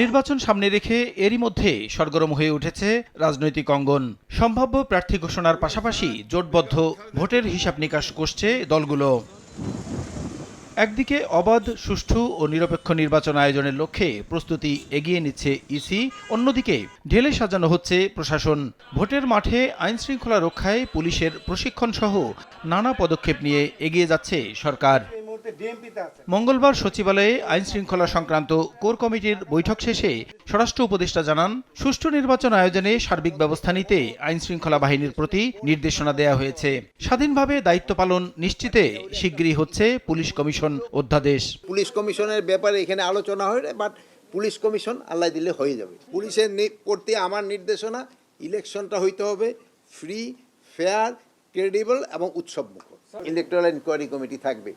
নির্বাচন সামনে রেখে এরই মধ্যে সরগরম হয়ে উঠেছে রাজনৈতিক অঙ্গন। সম্ভাব্য প্রার্থী ঘোষণার পাশাপাশি জোটবদ্ধ ভোটের হিসাব নিকাশ করছে দলগুলো। একদিকে অবাধ, সুষ্ঠু ও নিরপেক্ষ নির্বাচন আয়োজনের লক্ষ্যে প্রস্তুতি এগিয়ে নিচ্ছে ইসি, অন্যদিকে ঢেলে সাজানো হচ্ছে প্রশাসন। ভোটের মাঠে আইন শৃঙ্খলা রক্ষায় পুলিশের প্রশিক্ষণ সহ নানা পদক্ষেপ নিয়ে এগিয়ে যাচ্ছে সরকার। মঙ্গলবার সচিবালয়ে আইন শৃঙ্খলা সংক্রান্ত কোর কমিটির বৈঠক শেষে স্বরাষ্ট্র উপদেষ্টা জানান সুষ্ঠু নির্বাচন আয়োজনে সার্বিক ব্যবস্থা নিতে আইন শৃঙ্খলা বাহিনীর প্রতি নির্দেশনা দেয়া হয়েছে। স্বাধীনভাবে দায়িত্ব পালন নিশ্চিতে শিগগিরই হচ্ছে পুলিশ কমিশন অধ্যাদেশ। পুলিশ কমিশনের ব্যাপারে এখানে আলোচনা হয় বাট পুলিশ কমিশন আল্লাহ দিলে হয়ে যাবে। পুলিশের প্রতি আমার নির্দেশনা ইলেকশনটা হইতে হবে ফ্রি ফেয়ার ক্রেডিবল এবং উৎসবমুখর। ইলেকট্রাল ইনকোয়ারি কমিটি থাকবে।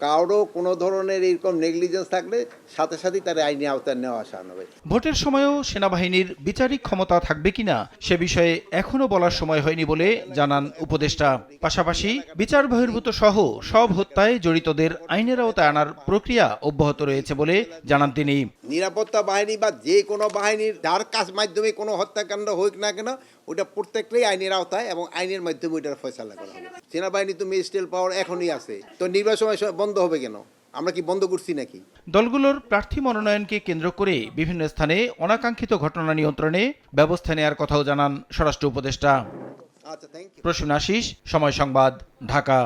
কারও কোনো ধরনের এরকম নেগলিজেন্স থাকলে সাথে সাথেই তার আইনি আওতায় নেওয়া আসা হবে ভোটের সময়ও সেনাবাহিনীর বিচারিক ক্ষমতা থাকবে কিনা সে বিষয়ে এখনও বলার সময় হয়নি বলে জানান উপদেষ্টা। পাশাপাশি বিচার বহির্ভূত সহ সব হত্যায় জড়িতদের আইনের আওতায় আনার প্রক্রিয়া অব্যাহত রয়েছে বলে জানান তিনি। নিরাপত্তা বাহিনী বা যে কোনো বাহিনীর যার কাজ মাধ্যমে কোনো হত্যাকাণ্ড হোক না কেন ওটা প্রত্যেকটাই আইনের আওতায় এবং আইনের মাধ্যমে ওইটার ফয়সালা করা হবে। সেনাবাহিনী তো মেজিস্ট্রেল পাওয়ার এখনই আছে। তো নির্বাচন সময় বন্ধ হবে কেন? আমরা কি বন্ধ করছি নাকি? দলগুলোর প্রার্থী মনোনয়নকে কেন্দ্র করে বিভিন্ন স্থানে অনাকাঙ্ক্ষিত ঘটনা নিয়ন্ত্রণে ব্যবস্থা নেওয়ার কথাও জানান স্বরাষ্ট্র উপদেষ্টা। আচ্ছা প্রসূন আশিস সময় সংবাদ ঢাকা।